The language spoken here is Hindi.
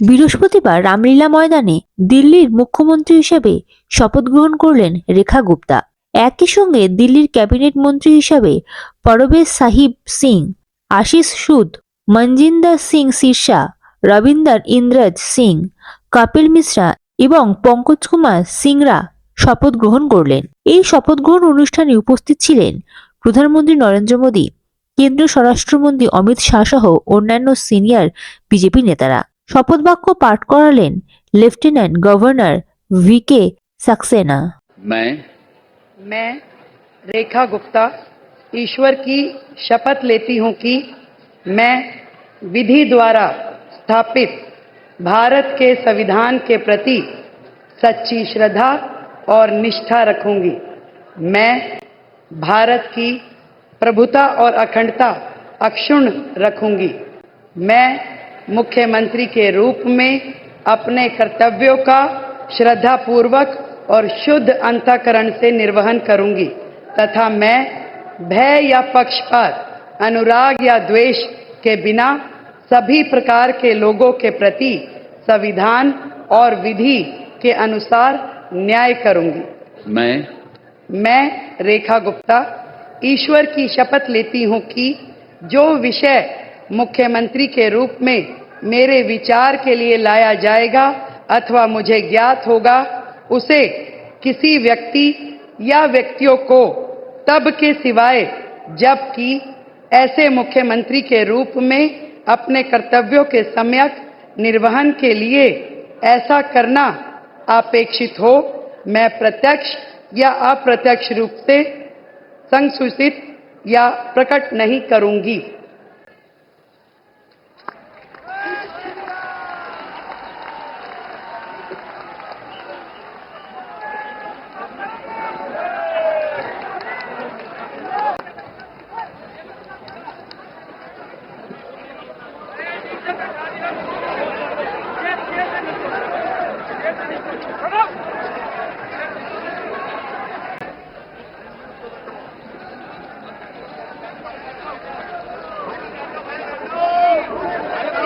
বৃহস্পতিবার রামলীলা ময়দানে দিল্লির মুখ্যমন্ত্রী হিসেবে শপথ গ্রহণ করলেন রেখা গুপ্তা। একই সঙ্গে দিল্লির ক্যাবিনেট মন্ত্রী হিসাবে পরবেশ সাহিব সিং, আশিস সুদ মনজিন্দর সিং সিরসা রবীন্দর ইন্দ্রজ সিং, কপিল মিশ্রা এবং পঙ্কজ কুমার সিংরা শপথ গ্রহণ করলেন। এই শপথ গ্রহণ অনুষ্ঠানে উপস্থিত ছিলেন প্রধানমন্ত্রী নরেন্দ্র মোদী, কেন্দ্রীয় স্বরাষ্ট্রমন্ত্রী অমিত শাহ সহ অন্যান্য সিনিয়র বিজেপি নেতারা। শপথ বাক্য পাঠ করালেন lieutenant governor V K Saxena मैं मैं रेखा गुप्ता ईश्वर की शपथ लेती हूं कि मैं विधि द्वारा स्थापित भारत के संविधान के प्रति सच्ची श्रद्धा और निष्ठा रखूंगी मैं भारत की प्रभुता और अखंडता अक्षुण्ण रखूंगी मैं मुख्यमंत्री के रूप में अपने कर्तव्यों का श्रद्धापूर्वक और शुद्ध अंतकरण से निर्वहन करूँगी तथा मैं भय या पक्षपात अनुराग या द्वेष के बिना सभी प्रकार के लोगों के प्रति संविधान और विधि के अनुसार न्याय करूँगी। मैं? मैं रेखा गुप्ता ईश्वर की शपथ लेती हूँ कि जो विषय मुख्यमंत्री के रूप में मेरे विचार के लिए लाया जाएगा अथवा मुझे ज्ञात होगा, उसे किसी व्यक्ति या व्यक्तियों को तब के सिवाय जबकि ऐसे मुख्यमंत्री के रूप में अपने कर्तव्यों के सम्यक निर्वहन के लिए ऐसा करना अपेक्षित हो, मैं प्रत्यक्ष या अप्रत्यक्ष रूप से संसूचित या प्रकट नहीं करूँगी।